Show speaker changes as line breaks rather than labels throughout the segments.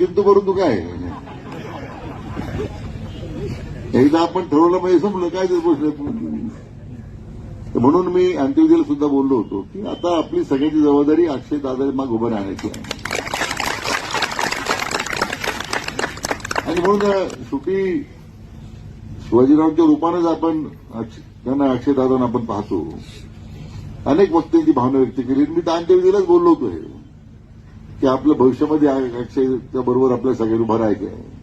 किंतु परंतु काय? एकदा आपण ठरवलं म्हणजे संपलं. काय ते गोष्ट म्हणून. मी अंत्यविधीला सुद्धा बोललो होतो की आता आपली सगळ्याची जबाबदारी अक्षय दादा माग उभं राहण्याची आहे. आणि म्हणून शेवटी शिवाजीरावांच्या रूपानेच आपण त्यांना त्यांना अक्षयदादांना आपण पाहतो. अनेक वक्त्यांची भावना व्यक्त केली. मी तर अंत्यविधीलाच बोललो होतो हे. की आपलं भविष्यामध्ये अक्षयच्या बरोबर आपल्या सगळ्यांनी उभं राहायचं आहे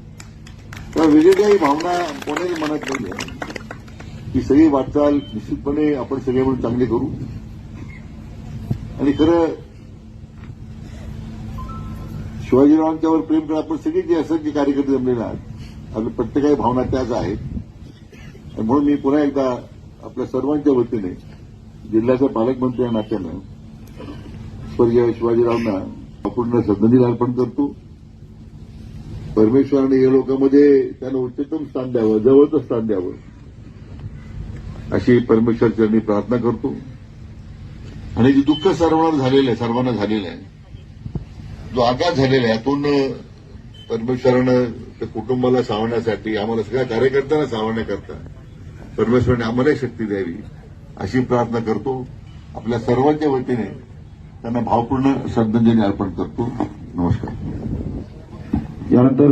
तेव्हा वेगळी काही भावना कोणाही मनात नाही आहे. ही सगळी वाटचाल निश्चितपणे आपण सगळे म्हणून चांगली करू. आणि खरं शिवाजीरावांच्यावर प्रेम करा आपण सगळे जे असंख्य कार्यकर्ते जमलेले आहात आपल्या प्रत्येकाही भावना त्याच आहेत. आणि म्हणून मी पुन्हा एकदा आपल्या सर्वांच्या वतीने जिल्ह्याच्या पालकमंत्री या नात्यानं स्वर्गीय शिवाजीरावांना अपूर्ण श्रद्धांजली अर्पण करतो. परमेश्वराने या लोकांमध्ये त्यांना उच्चतम स्थान द्यावं जवळचं स्थान द्यावं. अशी परमेश्वर चरणी प्रार्थना करतो. आणि जे दुःख सर्वांना झालेलं आहे सर्वांना झालेलं आहे जो आघात झालेला आहे यातून परमेश्वरानं त्या कुटुंबाला सावण्यासाठी आम्हाला सगळ्या कार्यकर्त्यांना सावण्याकरता परमेश्वराने आम्हालाही शक्ती द्यावी अशी प्रार्थना करतो. आपल्या सर्वांच्या वतीने त्यांना भावपूर्ण श्रद्धांजली अर्पण करतो. नमस्कार.
यानंतर